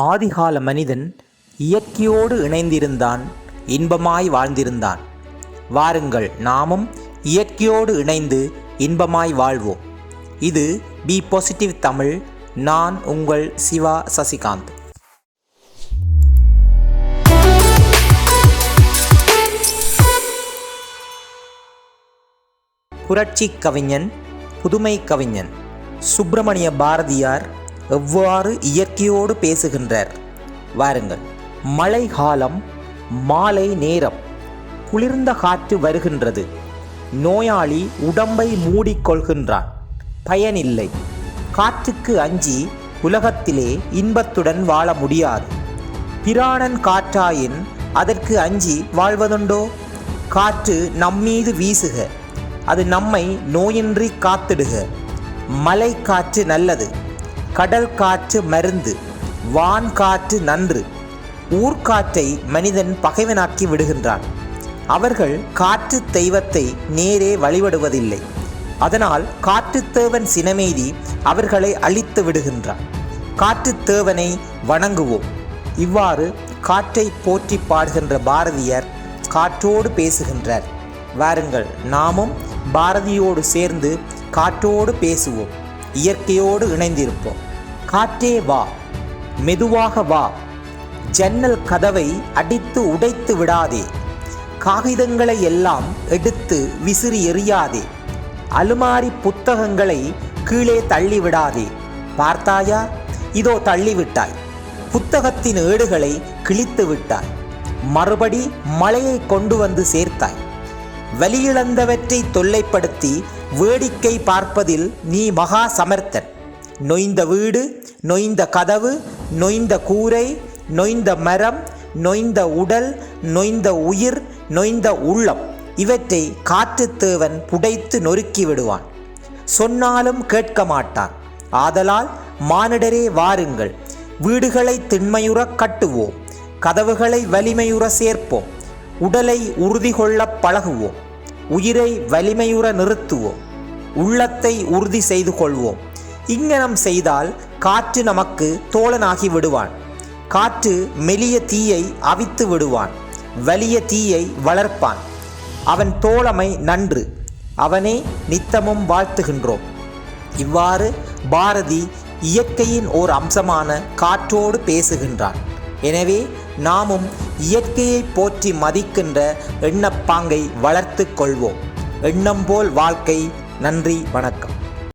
ஆதிகால மனிதன் இயற்கையோடு இணைந்திருந்தான் இன்பமாய் வாழ்ந்திருந்தான். வாருங்கள் நாமும் இயற்கையோடு இணைந்து இன்பமாய் வாழ்வோம். இது பி பாசிட்டிவ் தமிழ் நான் உங்கள் சிவா சசிகாந்த். புரட்சி கவிஞன் புதுமை கவிஞன் சுப்பிரமணிய பாரதியார் எவ்வாறு இயற்கையோடு பேசுகின்றார்? வாருங்கள். மழை காலம் மாலை நேரம் குளிர்ந்த காற்று வருகின்றது. நோயாளி உடம்பை மூடிக்கொள்கின்றான். பயனில்லை. காற்றுக்கு அஞ்சி உலகத்திலே இன்பத்துடன் வாழ முடியாது. பிராணன் காற்றாயின் அதற்கு அஞ்சி வாழ்வதுண்டோ? காற்று நம்மீது வீசுக. அது நம்மை நோயின்றி காத்திடுக. மலை காற்று நல்லது. கடல் காற்று மருந்து வான் காற்று நன்று. ஊர்காற்றை மனிதன் பகைவனாக்கி விடுகின்றான். அவர்கள் காற்று தெய்வத்தை நேரே வழிபடுவதில்லை. அதனால் காற்றுத்தேவன் சினமேதி அவர்களை அழித்து விடுகின்றான். காற்றுத்தேவனை வணங்குவோம். இவ்வாறு காற்றை போற்றி பாடுகின்ற பாரதியர் காற்றோடு பேசுகின்றார். வாருங்கள் நாமும் பாரதியோடு சேர்ந்து காற்றோடு பேசுவோம். இயற்கையோடு இணைந்திருப்போம். காற்றே வா மெதுவாக வா. ஜன்னல் கதவை அடித்து உடைத்து விடாதே. காகிதங்களை எல்லாம் எடுத்து விசிறி எறியாதே. அலுமாரி புத்தகங்களை கீழே தள்ளிவிடாதே பார்த்தாயா? இதோ தள்ளிவிட்டாய் புத்தகத்தின் ஏடுகளை கிழித்து விட்டாய். மறுபடி மழையை கொண்டு வந்து சேர்த்தாய். வலியிழந்தவற்றை தொல்லைப்படுத்தி வேடிக்கை பார்ப்பதில் நீ மகா சமர்த்தன். நொய்ந்த வீடு நொய்ந்த கதவு நொய்ந்த கூரை நொய்ந்த மரம் நொய்ந்த உடல் நொய்ந்த உயிர் நொய்ந்த உள்ளம். இவற்றை காற்றுத்தேவன் புடைத்து நொறுக்கி விடுவான். சொன்னாலும் கேட்க மாட்டான். ஆதலால் மானிடரே வாருங்கள். வீடுகளை திண்மையுற கட்டுவோம். கதவுகளை வலிமையுற சேர்ப்போம். உடலை உறுதி கொள்ள பழகுவோம். உயிரை வலிமையுற நிறுத்துவோம். உள்ளத்தை உறுதி செய்து கொள்வோம். இங்கனம் செய்தால் காற்று நமக்கு தோழனாகி விடுவான். காற்று மெலிய தீயை அவித்து விடுவான். வலிய தீயை வளர்ப்பான். அவன் தோழமை நன்று. அவனே நித்தமும் வாழ்த்துகின்றோம். இவ்வாறு பாரதி இயற்கையின் ஓர் அம்சமான காற்றோடு பேசுகின்றான். எனவே நாமும் இயற்கையை போற்றி மதிக்கின்ற எண்ணப்பாங்கை வளர்த்து கொள்வோம். எண்ணம் போல் வாழ்க்கை நன்றி வணக்கம்.